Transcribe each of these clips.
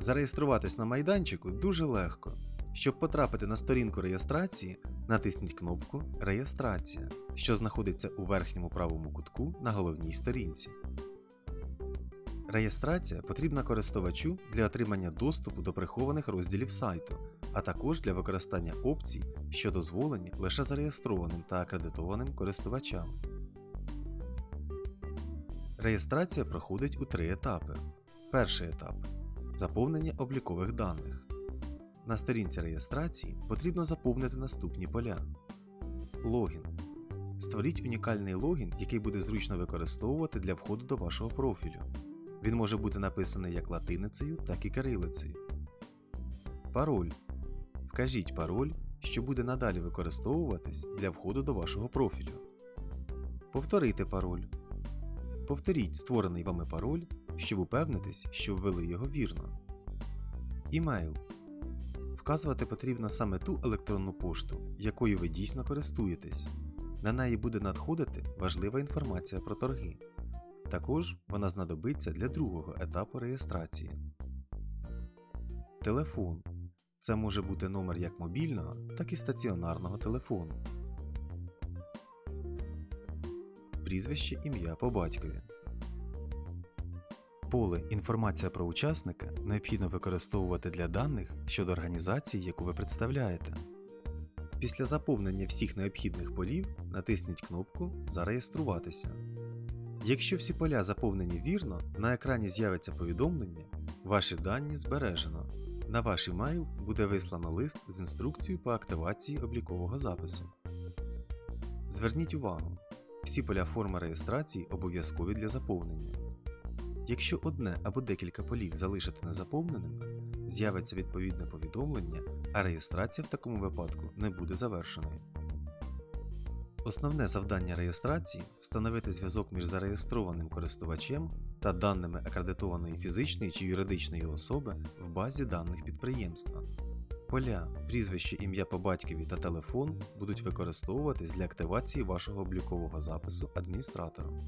Зареєструватись на майданчику дуже легко. Щоб потрапити на сторінку реєстрації, натисніть кнопку Реєстрація, що знаходиться у верхньому правому кутку на головній сторінці. Реєстрація потрібна користувачу для отримання доступу до прихованих розділів сайту, а також для використання опцій, що дозволені лише зареєстрованим та акредитованим користувачам. Реєстрація проходить у три етапи. Перший етап заповнення облікових даних. На сторінці реєстрації потрібно заповнити наступні поля. Логін. Створіть унікальний логін, який буде зручно використовувати для входу до вашого профілю. Він може бути написаний як латиницею, так і кирилицею. Пароль. Вкажіть пароль, що буде надалі використовуватись для входу до вашого профілю. Повторити пароль. Повторіть створений вами пароль, щоб упевнитись, що ввели його вірно. Імейл. Вказувати потрібно саме ту електронну пошту, якою ви дійсно користуєтесь. На неї буде надходити важлива інформація про торги. Також вона знадобиться для другого етапу реєстрації. Телефон. Це може бути номер як мобільного, так і стаціонарного телефону. Прізвище ім'я по батькові. Поле Інформація про учасника необхідно використовувати для даних щодо організації, яку ви представляєте. Після заповнення всіх необхідних полів натисніть кнопку Зареєструватися. Якщо всі поля заповнені вірно, на екрані з'явиться повідомлення Ваші дані збережено. На ваш емейл буде вислано лист з інструкцією по активації облікового запису. Зверніть увагу, всі поля форми реєстрації обов'язкові для заповнення. Якщо одне або декілька полів залишити незаповненими, з'явиться відповідне повідомлення, а реєстрація в такому випадку не буде завершеною. Основне завдання реєстрації встановити зв'язок між зареєстрованим користувачем та даними акредитованої фізичної чи юридичної особи в базі даних підприємства. Поля, прізвище, ім'я по батькові та телефон будуть використовуватись для активації вашого облікового запису адміністратором.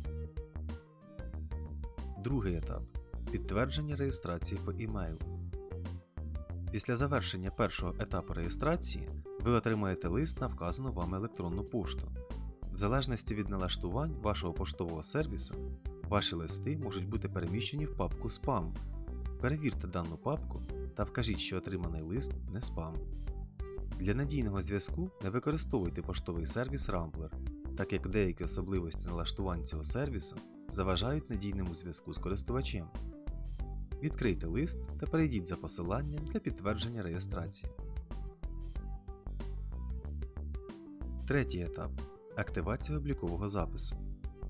Другий етап підтвердження реєстрації по імейлу. Після завершення першого етапу реєстрації ви отримаєте лист на вказану вами електронну пошту. В залежності від налаштувань вашого поштового сервісу, ваші листи можуть бути переміщені в папку Спам. Перевірте дану папку та вкажіть, що отриманий лист не спам. Для надійного зв'язку не використовуйте поштовий сервіс Rambler, так як деякі особливості налаштувань цього сервісу заважають надійному зв'язку з користувачем. Відкрийте лист та перейдіть за посиланням для підтвердження реєстрації. Третій етап активація облікового запису.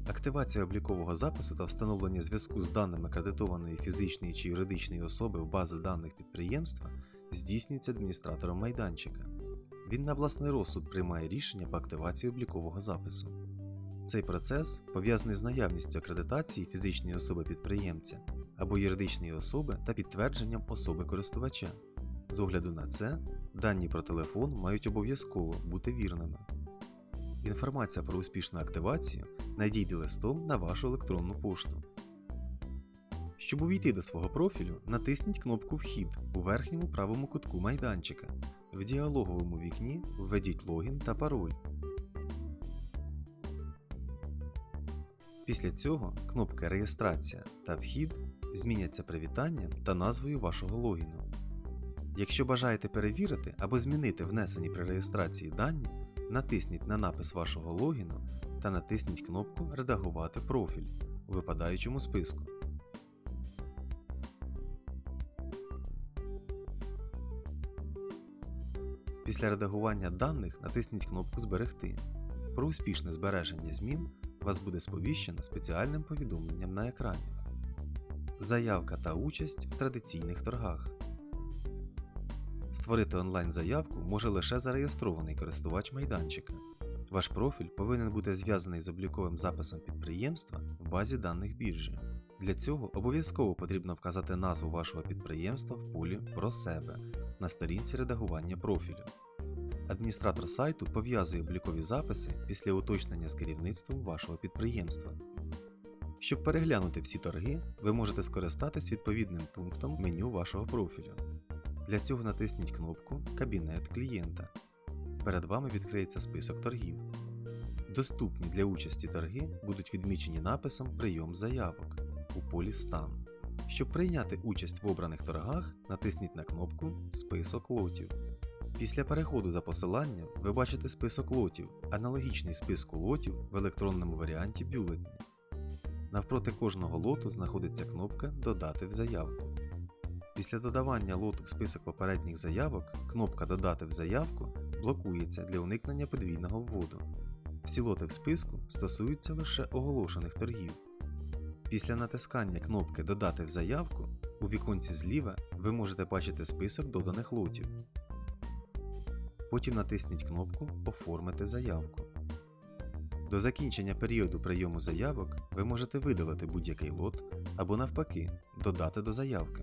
Активація облікового запису та встановлення зв'язку з даними акредитованої фізичної чи юридичної особи в бази даних підприємства здійснюється адміністратором майданчика. Він на власний розсуд приймає рішення по активації облікового запису. Цей процес пов'язаний з наявністю акредитації фізичної особи підприємця або юридичної особи та підтвердженням особи користувача. З огляду на це, дані про телефон мають обов'язково бути вірними. Інформація про успішну активацію надійде листом на вашу електронну пошту. Щоб увійти до свого профілю, натисніть кнопку Вхід у верхньому правому кутку майданчика. В діалоговому вікні введіть логін та пароль. Після цього кнопки Реєстрація та Вхід зміняться привітанням та назвою вашого логіну. Якщо бажаєте перевірити або змінити внесені при реєстрації дані, натисніть на напис вашого логіну та натисніть кнопку Редагувати профіль у випадаючому списку. Після редагування даних натисніть кнопку Зберегти. Про успішне збереження змін вас буде сповіщено спеціальним повідомленням на екрані. Заявка та участь в традиційних торгах. Створити онлайн-заявку може лише зареєстрований користувач майданчика. Ваш профіль повинен бути зв'язаний з обліковим записом підприємства в базі даних біржі. Для цього обов'язково потрібно вказати назву вашого підприємства в полі Про себе на сторінці редагування профілю. Адміністратор сайту пов'язує облікові записи після уточнення з керівництвом вашого підприємства. Щоб переглянути всі торги, ви можете скористатись відповідним пунктом меню вашого профілю. Для цього натисніть кнопку Кабінет клієнта. Перед вами відкриється список торгів. Доступні для участі торги будуть відмічені написом Прийом заявок у полі Стан. Щоб прийняти участь в обраних торгах, натисніть на кнопку Список лотів. Після переходу за посиланням ви бачите список лотів, аналогічний списку лотів в електронному варіанті бюлетня. Навпроти кожного лоту знаходиться кнопка Додати в заявку. Після додавання лоту в список попередніх заявок кнопка Додати в заявку блокується для уникнення подвійного вводу. Всі лоти в списку стосуються лише оголошених торгів. Після натискання кнопки Додати в заявку у віконці зліва ви можете бачити список доданих лотів. Потім натисніть кнопку Оформити заявку. До закінчення періоду прийому заявок ви можете видалити будь-який лот або навпаки додати до заявки.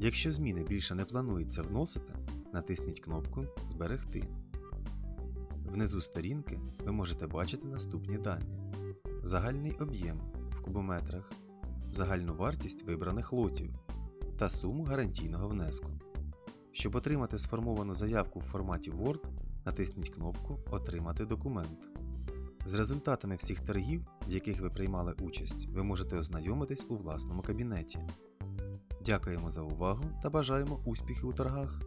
Якщо зміни більше не планується вносити, натисніть кнопку Зберегти. Внизу сторінки ви можете бачити наступні дані: загальний об'єм в кубометрах, загальну вартість вибраних лотів та суму гарантійного внеску. Щоб отримати сформовану заявку в форматі Word, натисніть кнопку Отримати документ. З результатами всіх торгів, в яких ви приймали участь, ви можете ознайомитись у власному кабінеті. Дякуємо за увагу та бажаємо успіхів у торгах!